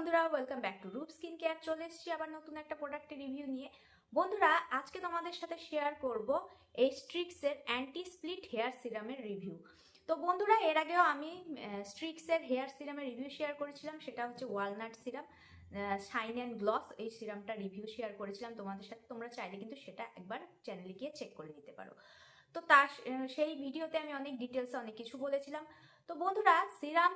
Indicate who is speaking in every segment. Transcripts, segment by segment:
Speaker 1: বন্ধুরা welcome back to Roop skin care চলে এসেছি আবার নতুন একটা প্রোডাক্টের রিভিউ নিয়ে। বন্ধুরা, আজকে তোমাদের সাথে শেয়ার করব এই স্ট্রিক্সের অ্যান্টি স্প্লিট হেয়ার সিরামের রিভিউ তো বন্ধুরা, এর আগেও আমি স্ট্রিক্সের হেয়ার সিরামের রিভিউ শেয়ার করেছিলাম, সেটা হচ্ছে walnut serum shine and gloss এই সিরামটা রিভিউ শেয়ার করেছিলাম তোমাদের সাথে। তোমরা চাইলে কিন্তু সেটা একবার চ্যানেলে গিয়ে চেক করে নিতে পারো। তো তার সেই ভিডিওতে আমি অনেক ডিটেলসে অনেক কিছু বলেছিলাম। তো বন্ধুরা, সিরাম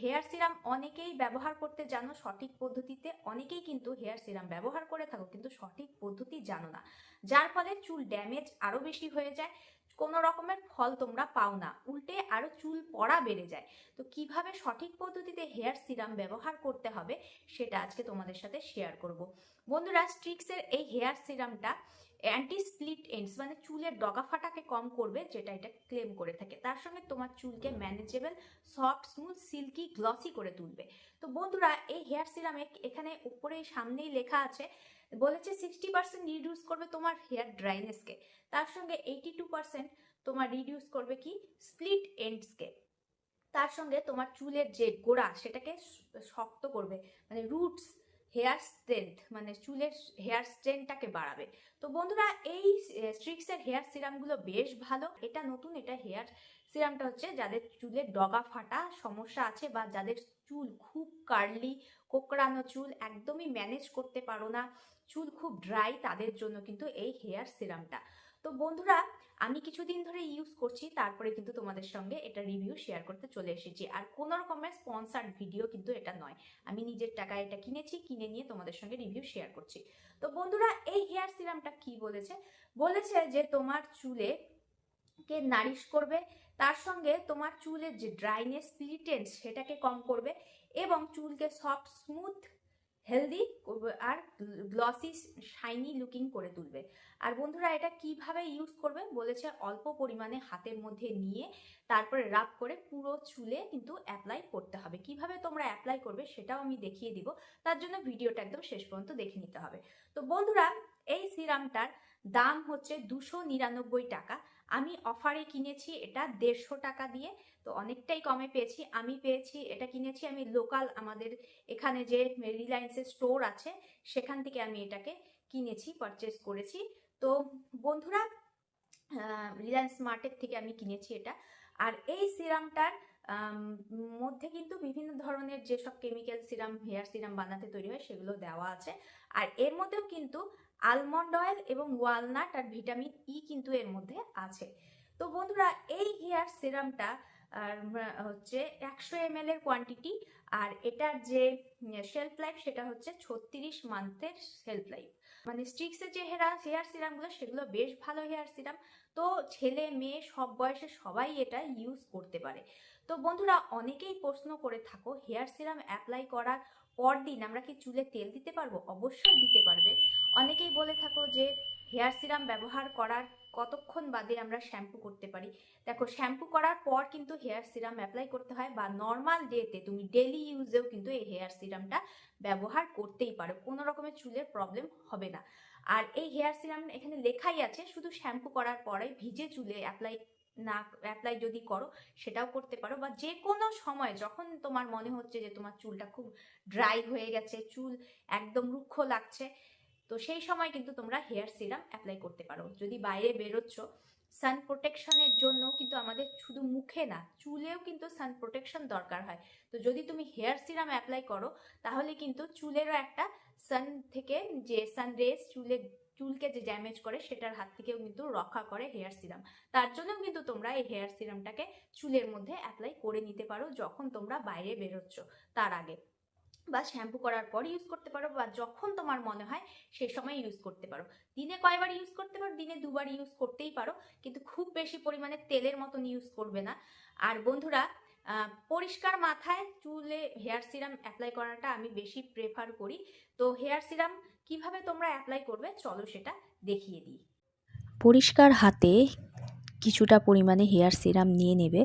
Speaker 1: হেয়ার সিরাম অনেকেই ব্যবহার করতে জানো সঠিক পদ্ধতিতে, অনেকেই কিন্তু হেয়ার সিরাম ব্যবহার করে থাকো কিন্তু সঠিক পদ্ধতি জানো না। যার ফলে চুল ড্যামেজ আরও বেশি হয়ে যায়, কোনো রকমের ফল তোমরা পাও না, উল্টে আরও চুল পড়া বেড়ে যায়। তো কীভাবে সঠিক পদ্ধতিতে হেয়ার সিরাম ব্যবহার করতে হবে, সেটা আজকে তোমাদের সাথে শেয়ার করব। বন্ধুরা স্ট্রিক্সের এই হেয়ার সিরামটা অ্যান্টি স্প্লিট এন্ডস মানে চুলের ডগা ফাটাকে কম করবে যেটা এটা ক্লেম করে থাকে। তার সঙ্গে তোমার চুলকে manageable soft smooth silky glossy করে তুলবে। তো বন্ধুরা এই হেয়ার সিরামে এখানে উপরে সামনেই লেখা আছে বলেছে সিক্সটি পার্সেন্ট রিডিউস করবে তোমার হেয়ার ড্রাইনেসকে তার সঙ্গে এইটি টু পার্সেন্ট তোমার রিডিউস করবে কি? স্প্লিট এন্ডসকে তার সঙ্গে তোমার চুলের যে গোড়া সেটাকে শক্ত করবে। মানে রুটস হেয়ার স্ট্রেংথ মানে চুলের হেয়ার স্ট্রেংথটাকে বাড়াবে। তো বন্ধুরা, এই স্ট্রিক্সের হেয়ার সিরামগুলো বেশ ভালো। এটা নতুন, এটা হেয়ার সিরামটা হচ্ছে যাদের চুলের ডগা ফাটা সমস্যা আছে বা যাদের চুল খুব কার্লি কোকড়ানো চুল, একদমই ম্যানেজ করতে পারো না, চুল খুব ড্রাই তাদের জন্য কিন্তু এই হেয়ার সিরামটা তো বন্ধুরা, আমি কিছুদিন ধরে ইউজ করছি, তারপরে কিন্তু তোমাদের সঙ্গে এটা রিভিউ শেয়ার করতে চলে এসেছি। আর কোনো রকমের স্পন্সার্ড ভিডিও কিন্তু এটা নয়। আমি নিজের টাকায় এটা কিনেছি, কিনে নিয়ে তোমাদের সঙ্গে রিভিউ শেয়ার করছি। তো বন্ধুরা, এই হেয়ার সিরামটা কি বলেছে? বলেছে যে তোমার চুলে কে নারিশ করবে, তার সঙ্গে তোমার চুলের যে ড্রাইনেস স্প্লিটেন্স সেটাকে কম করবে এবং চুলকে সফট স্মুথ হেলদি আর গ্লসি শাইনি লুকিং করে তুলবে। আর বন্ধুরা, এটা কীভাবে ইউজ করবে? বলেছে অল্প পরিমাণে হাতের মধ্যে নিয়ে তারপরে রাব করে পুরো চুলে কিন্তু অ্যাপ্লাই করতে হবে। কীভাবে তোমরা অ্যাপ্লাই করবে সেটাও আমি দেখিয়ে দিব। তার জন্য ভিডিওটা একদম শেষ পর্যন্ত দেখে নিতে হবে। তো বন্ধুরা, এই সিরামটার দাম হচ্ছে দুশো নিরানব্বই টাকা। আমি অফারে কিনেছি এটা দেড়শো টাকা দিয়ে, তো অনেকটাই কমে পেয়েছি। আমি পেয়েছি, এটা কিনেছি আমি লোকাল আমাদের এখানে যে রিলায়েন্সের স্টোর আছে, সেখান থেকে আমি এটাকে কিনেছি পারচেস করেছি। তো বন্ধুরা রিলায়েন্স মার্টের থেকে আমি কিনেছি এটা। আর এই সিরামটার মধ্যে কিন্তু বিভিন্ন ধরনের যেসব কেমিক্যাল সিরাম হেয়ার সিরাম বানাতে তৈরি হয়, সেগুলো দেওয়া আছে। আর এর মধ্যেও কিন্তু আলমন্ড অয়েল এবং ওয়ালনাট আর ভিটামিন ই কিন্তু এর মধ্যে আছে। তো বন্ধুরা, এই হেয়ার সিরামটা আর হচ্ছে একশো এম এর কোয়ান্টিটি আর এটার যে শেলফ লাইফ সেটা হচ্ছে ছত্রিশ মান্থের শেলফ লাইফ মানে স্ট্রিক্সের যে হেয়ার হেয়ার সিরামগুলো সেগুলো বেশ ভালো হেয়ার সিরাম তো ছেলে, মেয়ে, সব বয়সে সবাই এটা ইউজ করতে পারে। তো বন্ধুরা, অনেকেই প্রশ্ন করে থাকো হেয়ার সিরাম অ্যাপ্লাই করার পর দিন আমরা কি চুলে তেল দিতে পারব? অবশ্যই দিতে পারবে। অনেকেই বলে থাকো যে হেয়ার সিরাম ব্যবহার করার কতক্ষণ বাদে আমরা শ্যাম্পু করতে পারি? দেখো, শ্যাম্পু করার পর কিন্তু হেয়ার সিরাম অ্যাপ্লাই করতে হয় বা নর্মাল ডেতে তুমি ডেলি ইউজেও কিন্তু এই হেয়ার সিরামটা ব্যবহার করতেই পারো। কোনো রকমের চুলের প্রবলেম হবে না। আর এই হেয়ার সিরাম এখানে লেখাই আছে, শুধু শ্যাম্পু করার পরে ভিজে চুলে অ্যাপ্লাই না, অ্যাপ্লাই যদি করো, সেটাও করতে পারো। বা যে কোনো সময় যখন তোমার মনে হচ্ছে যে তোমার চুলটা খুব ড্রাই হয়ে গেছে, চুল একদম রুক্ষ লাগছে তো সেই সময় কিন্তু তোমরা হেয়ার সিরাম অ্যাপ্লাই করতে পারো। যদি বাইরে বেরোচ্ছ সান প্রোটেকশনের জন্য কিন্তু আমাদের শুধু মুখে না, চুলেও কিন্তু সান প্রোটেকশন দরকার হয়। তো যদি তুমি হেয়ার সিরাম অ্যাপ্লাই করো, তাহলে কিন্তু চুলেরও একটা সান থেকে যে সান রেস চুলে, চুলকে যে ড্যামেজ করে, সেটার হাত থেকেও কিন্তু রক্ষা করে হেয়ার সিরাম। তার জন্যও কিন্তু তোমরা এই হেয়ার সিরামটাকে চুলের মধ্যে অ্যাপ্লাই করে নিতে পারো যখন তোমরা বাইরে বেরোচ্ছ, তার আগে। বা শ্যাম্পু করার পর ইউজ করতে পারো বা যখন তোমার মনে হয় সেই সময় ইউজ করতে পারো। দিনে কয়বার ইউজ করতে পারো? দিনে দুবার ইউজ করতেই পারো। কিন্তু খুব বেশি পরিমাণে তেলের মতন ইউজ করবে না। আর বন্ধুরা পরিষ্কার মাথায় চুলে হেয়ার সিরাম অ্যাপ্লাই করাটা আমি বেশি প্রেফার করি। তো হেয়ার সিরাম কীভাবে তোমরা অ্যাপ্লাই করবে? চলো সেটা দেখিয়ে দিই।
Speaker 2: পরিষ্কার হাতে কিছুটা পরিমাণে হেয়ার সিরাম নিয়ে নেবে।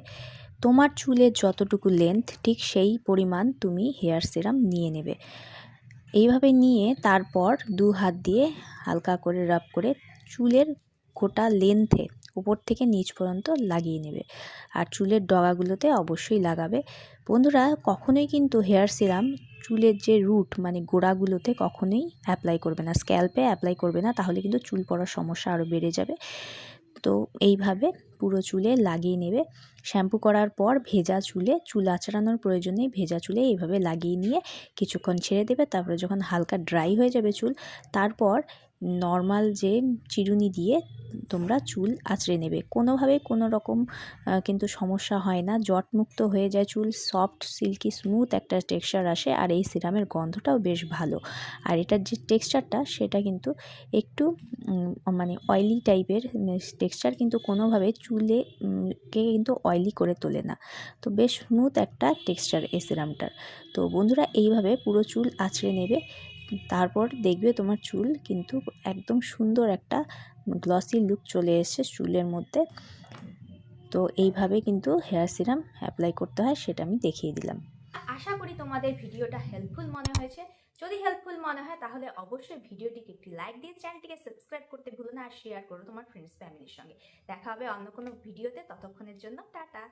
Speaker 2: তোমার চুলের যতটুকু লেন্থ ঠিক সেই পরিমাণ তুমি হেয়ার সিরাম নিয়ে নেবে। এইভাবে নিয়ে তারপর দু হাত দিয়ে হালকা করে রাব করে চুলের গোটা লেন্থে উপর থেকে নিচ পর্যন্ত লাগিয়ে নেবে। আর চুলের ডগাগুলোতে অবশ্যই লাগাবে। বন্ধুরা, কখনোই কিন্তু হেয়ার সিরাম চুলের যে রুট মানে গোড়াগুলোতে কখনোই অ্যাপ্লাই করবে না। স্ক্যাল্পে অ্যাপ্লাই করবে না, তাহলে কিন্তু চুল পড়ার সমস্যা আরও বেড়ে যাবে। তো এইভাবে পুরো চুলে লাগিয়ে নেবে। শ্যাম্পু করার পর ভেজা চুলে, চুল আচড়ানোর প্রয়োজনে ভেজা চুলে এইভাবে লাগিয়ে নিয়ে কিছুক্ষণ ছেড়ে দেবে। তারপরে যখন হালকা ড্রাই হয়ে যাবে চুল, তারপর নর্মাল যে চিরুনি দিয়ে তোমরা চুল আঁচড়ে নেবে। কোনোভাবে কোনো রকম কিন্তু সমস্যা হয় না। জটমুক্ত হয়ে যায় চুল সফট সিল্কি স্মুথ একটা টেক্সচার আসে আর এই সিরামের গন্ধটাও বেশ ভালো। আর এটার যে টেক্সচারটা সেটা কিন্তু একটু মানে অয়েলি টাইপের টেক্সচার কিন্তু কোনোভাবে চুলে কে কিন্তু অয়েলি করে তোলে না। তো বেশ স্মুথ একটা টেক্সচার এই সিরামটার। তো বন্ধুরা, এইভাবে পুরো চুল আঁচড়ে নেবে। তারপর দেখবে তোমার চুল কিন্তু একদম সুন্দর একটা গ্লসি লুক চলে এসেছে চুলের মধ্যে। তো এইভাবে কিন্তু হেয়ার সিরাম অ্যাপ্লাই করতে হয় সেটা আমি দেখিয়ে দিলাম।
Speaker 1: আশা করি তোমাদের ভিডিওটা হেল্পফুল মনে হয়েছে। যদি হেল্পফুল মনে হয় তাহলে অবশ্যই ভিডিওটিকে একটি লাইক দিয়ে চ্যানেলটিকে সাবস্ক্রাইব করতে ভুলো না আর শেয়ার করো তোমার ফ্রেন্ডস ফ্যামিলির সঙ্গে। দেখা হবে অন্য কোনো ভিডিওতে, ততক্ষণের জন্য টাটা।